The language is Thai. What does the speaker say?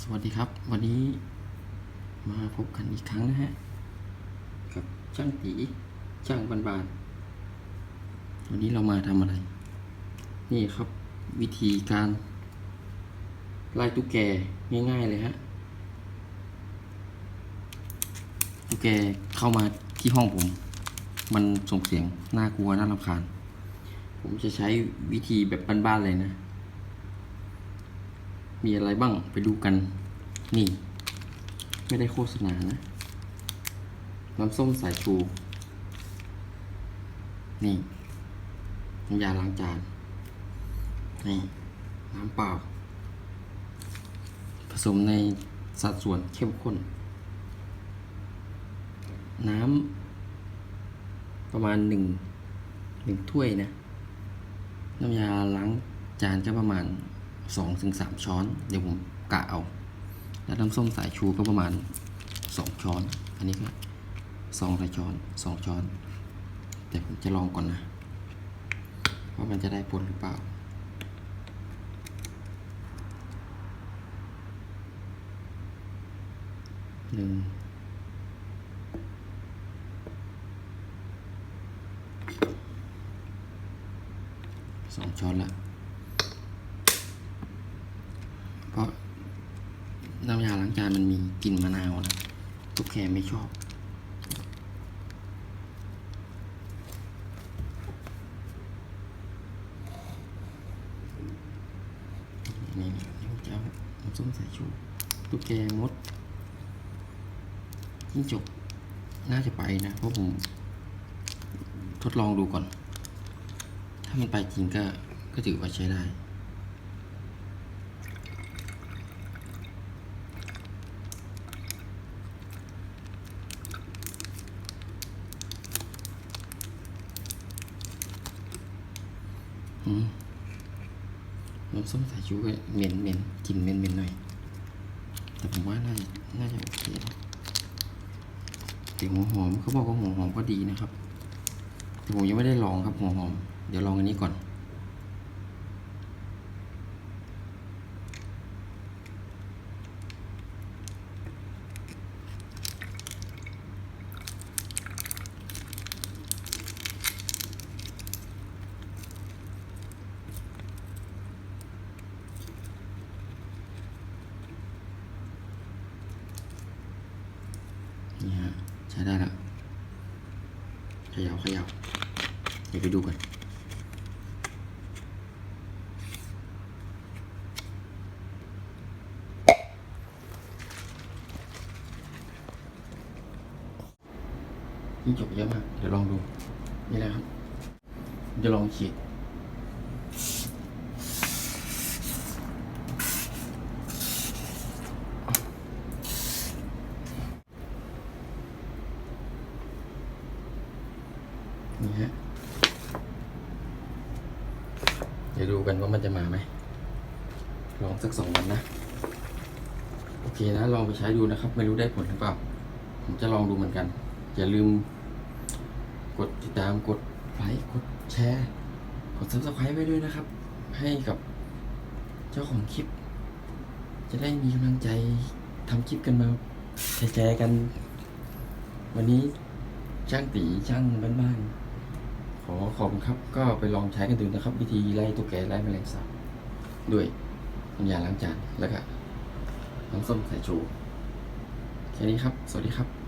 สวัสดีครับ วันนี้มาพบกันอีกครั้งนะฮะ กับช่างตีช่างบานบานๆวันนี้เรามาทำอะไร นี่ครับ วิธีการไล่ตุ๊กแกง่ายๆเลยฮะตุ๊กแกเข้ามาที่ห้องผม มันส่งเสียงน่ากลัวน่ารำคาญ ผมจะใช้วิธีแบบบ้านๆเลยนะ มีอะไรบ้างไปดูกัน นี่ ไม่ได้โฆษณานะ น้ำส้มสายชู นี่น้ำยาล้างจาน นี่ น้ำเปล่า ผสมในสัดส่วนเข้มข้น น้ำประมาณหนึ่งหนึ่งถ้วยนะ น้ำยาล้างจานก็ประมาณ สองถึงสามช้อน เดี๋ยวผมกะเอา แล้วน้ำส้มสายชูก็ประมาณสองช้อน อันนี้ก็สองสายช้อนสองช้อน แต่ผมจะลองก่อนนะ ว่ามันจะได้ผลหรือเปล่า หนึ่งสองช้อนละ เพราะน้ำยาล้างจานมันมีกลิ่นมะนาวนะตุ๊กแกไม่ชอบ นี่นี่นี่ผมจะเอาน้ำส้มสายชูตุ๊กแกมดจิ้งจกน่าจะไปนะ เพราะผมทดลองดูก่อน ถ้ามันไปจริงก็ก็ถือว่าใช้ได้ น้ำส้มสายชูก็เหม็นเหม็นกลิ่นเหม็นเหม็นหน่อย แต่ผมว่าน่าจะน่าจะโอเคนะแต่หัวหอมเขาบอกว่าหัวหอมก็ดีนะครับ แต่ผมยังไม่ได้ลองครับหัวหอม เดี๋ยวลองอันนี้ก่อน นี่ฮะใช้ได้แล้วขย่าเขย่าเดี๋ยวไปดูกันยิ่จบเยอะมาก เดี๋ยวลองดู นี่แหละครับ จะลองฉีด นี่ฮะเดี๋ยวดูกันว่ามันจะมาไหมลองสักสองวันนะ โอเคนะ ลองไปใช้ดูนะครับ ไม่รู้ได้ผลหรือเปล่า ผมจะลองดูเหมือนกัน อย่าลืม กดติดตามกดไลค์กดแชร์ กด subscribe ไว้ด้วยนะครับ ให้กับเจ้าของคลิป จะได้มีกำลังใจทำคลิปกันมาแชร์กัน วันนี้ช่างตีช่างบ้านๆ ขอขอบคุณครับ ก็ไปลองใช้กันดูนะครับ วิธีไล่ตุ๊กแกไล่แมลงสาบด้วยน้ำยาล้างจานแล้วก็น้ำส้มสายชูแค่นี้ครับ สวัสดีครับ